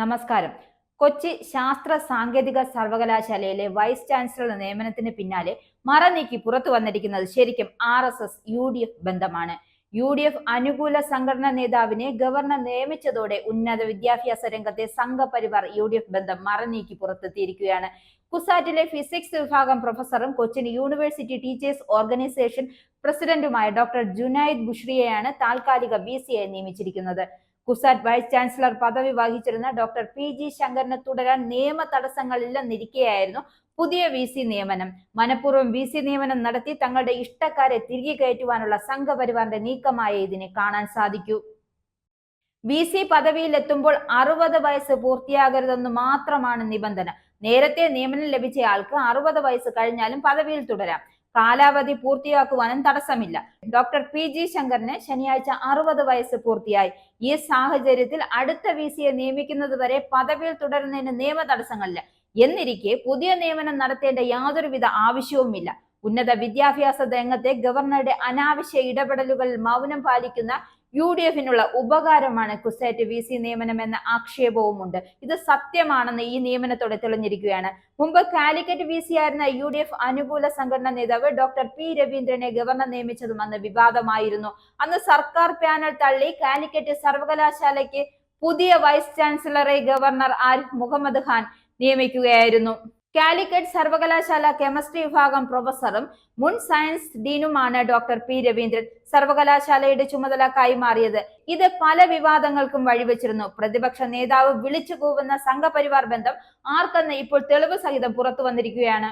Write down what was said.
നമസ്കാരം. കൊച്ചി ശാസ്ത്ര സാങ്കേതിക സർവകലാശാലയിലെ വൈസ് ചാൻസലർ നിയമനത്തിന് പിന്നാലെ മറ നീക്കി പുറത്തു വന്നിരിക്കുന്നത് ശരിക്കും R S S U D F ബന്ധമാണ്. യു ഡി എഫ് അനുകൂല സംഘടനാ നേതാവിനെ ഗവർണർ നിയമിച്ചതോടെ ഉന്നത വിദ്യാഭ്യാസ രംഗത്തെ സംഘപരിവാർ യു ഡി എഫ് ബന്ധം മറനീക്കി പുറത്തെത്തിയിരിക്കുകയാണ്. കുസാറ്റിലെ ഫിസിക്സ് വിഭാഗം പ്രൊഫസറും കൊച്ചിൻ യൂണിവേഴ്സിറ്റി ടീച്ചേഴ്സ് ഓർഗനൈസേഷൻ പ്രസിഡന്റുമായ ഡോക്ടർ ജുനൈദ് ബുഷ്രിയെയാണ് താൽക്കാലിക ബി സി ഐ നിയമിച്ചിരിക്കുന്നത്. കുസാറ്റ് വൈസ് ചാൻസലർ പദവി വഹിച്ചിരുന്ന ഡോക്ടർ പി ജി ശങ്കറിന് തുടരാൻ നിയമ തടസ്സങ്ങളില്ലെന്നിരിക്കെയായിരുന്നു പുതിയ വി സി നിയമനം. മനഃപൂർവം വി സി നിയമനം നടത്തി തങ്ങളുടെ ഇഷ്ടക്കാരെ തിരികെ കയറ്റുവാനുള്ള സംഘപരിവാറിന്റെ നീക്കമായ ഇതിനെ കാണാൻ സാധിക്കൂ. വി സി പദവിയിലെത്തുമ്പോൾ അറുപത് വയസ്സ് പൂർത്തിയാകരുതെന്ന് മാത്രമാണ് നിബന്ധന. നേരത്തെ നിയമനം ലഭിച്ചയാൾക്ക് അറുപത് വയസ്സ് കഴിഞ്ഞാലും പദവിയിൽ തുടരാം. കാലാവധി പൂർത്തിയാക്കുവാനും തടസ്സമില്ല. ഡോക്ടർ പി ജി ശങ്കറിന് ശനിയാഴ്ച അറുപത് വയസ്സ് പൂർത്തിയായി. ഈ സാഹചര്യത്തിൽ അടുത്ത വി സിയെ നിയമിക്കുന്നത് വരെ പദവിയിൽ തുടരുന്നതിന് നിയമ തടസ്സങ്ങളില്ല എന്നിരിക്കെ പുതിയ നിയമനം നടത്തേണ്ട യാതൊരുവിധ ആവശ്യവുമില്ല. ഉന്നത വിദ്യാഭ്യാസ രംഗത്തെ ഗവർണറുടെ അനാവശ്യ ഇടപെടലുകൾ മൗനം പാലിക്കുന്ന യു ഡി എഫിനുള്ള ഉപകാരമാണ് കുസേറ്റ് വി സി നിയമനം എന്ന ആക്ഷേപവുമുണ്ട്. ഇത് സത്യമാണെന്ന് ഈ നിയമനത്തോടെ തെളിഞ്ഞിരിക്കുകയാണ്. മുമ്പ് കാലിക്കറ്റ് വി സി ആയിരുന്ന യു ഡി എഫ് അനുകൂല സംഘടനാ നേതാവ് ഡോക്ടർ പി രവീന്ദ്രനെ ഗവർണർ നിയമിച്ചതും അന്ന് വിവാദമായിരുന്നു. അന്ന് സർക്കാർ പാനൽ തള്ളി കാലിക്കറ്റ് സർവകലാശാലയ്ക്ക് പുതിയ വൈസ് ചാൻസലറെ ഗവർണർ ആരിഫ് മുഹമ്മദ് ഖാൻ നിയമിക്കുകയായിരുന്നു. കാലിക്കറ്റ് സർവകലാശാല കെമിസ്ട്രി വിഭാഗം പ്രൊഫസറും മുൻ സയൻസ് ഡീനുമാണ് ഡോക്ടർ പി രവീന്ദ്രൻ. സർവകലാശാലയുടെ ചുമതല കൈമാറിയത് ഇത് പല വിവാദങ്ങൾക്കും വഴിവെച്ചിരുന്നു. പ്രതിപക്ഷ നേതാവ് വിളിച്ചു കൂവുന്ന സംഘപരിവാർ ബന്ധം ആർക്കെന്ന് ഇപ്പോൾ തെളിവ് സഹിതം പുറത്തു വന്നിരിക്കുകയാണ്.